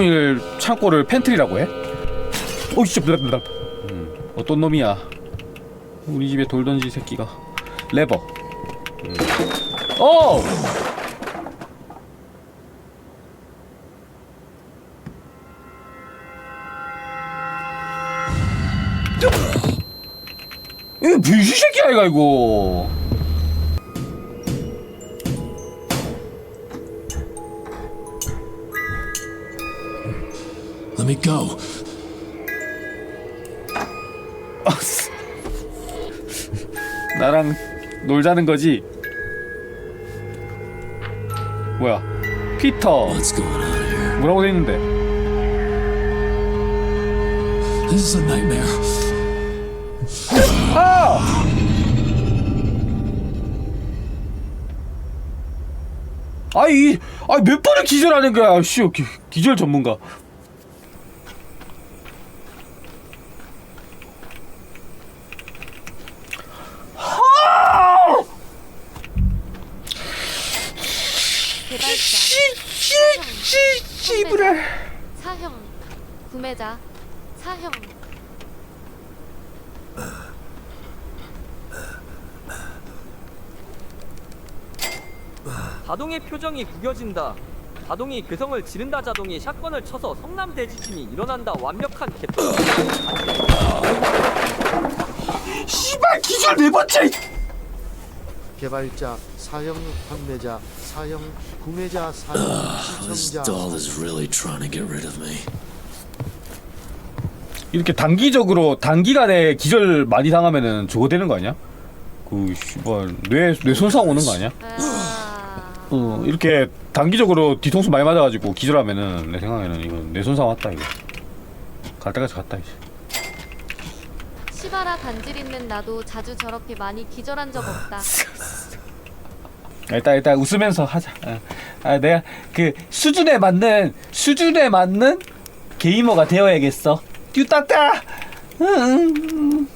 비닐 창고를 팬트리라고 해? 오 진짜 블랍블랍 음, 어떤 놈이야? 우리 집에 돌 던지 새끼가 레버. 음. 어! 이거 비시 새끼 아이가 이거. Let me go. 나랑 놀자는 거지. 뭐야? 피터. What's going on here? 뭐라고 돼 있는데? This is a nightmare. 아! 아이, 아몇 번을 기절하는 거야, 씨, 기, 기절 전문가. 아! 개발자 씨, 씨, 씨부래. 사형 구매자 사형 자동의 표정이 구겨진다. 자동이 괴성을 지른다. 자동이 샷건을 쳐서 성남 대지진이 일어난다. 완벽한 개똥. 씨발 기절 네 번째. 개발자, 사형 판매자, 사형 구매자, 사형 This 시청자. doll is really trying to get rid of me. 이렇게 단기적으로 단기간에 기절 많이 당하면은 저거 되는 거 아니야? 그 씨발 뇌뇌 손상 오는 거 아니야? 아, 어 이렇게 단기적으로 뒤통수 많이 맞아가지고 기절하면은 내 생각에는 이건 뇌 손상 왔다 이거. 갈 때까지 갔다 이제. 시바라 단질 있는 나도 자주 저렇게 많이 기절한 적 없다 일단 일단 웃으면서 하자. 어. 아 내가 그 수준에 맞는 수준에 맞는 게이머가 되어야겠어. 음,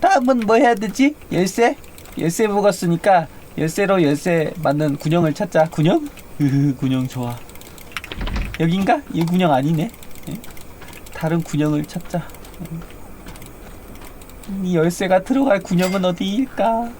다음은 뭐 해야 되지? 열쇠? 열쇠 먹었으니까 열쇠로 열쇠 맞는 군형을 찾자. 군형? 군형 좋아. 여긴가? 이 군형 아니네. 예? 다른 군형을 찾자. 음, 이 열쇠가 들어갈 군형은 어디일까?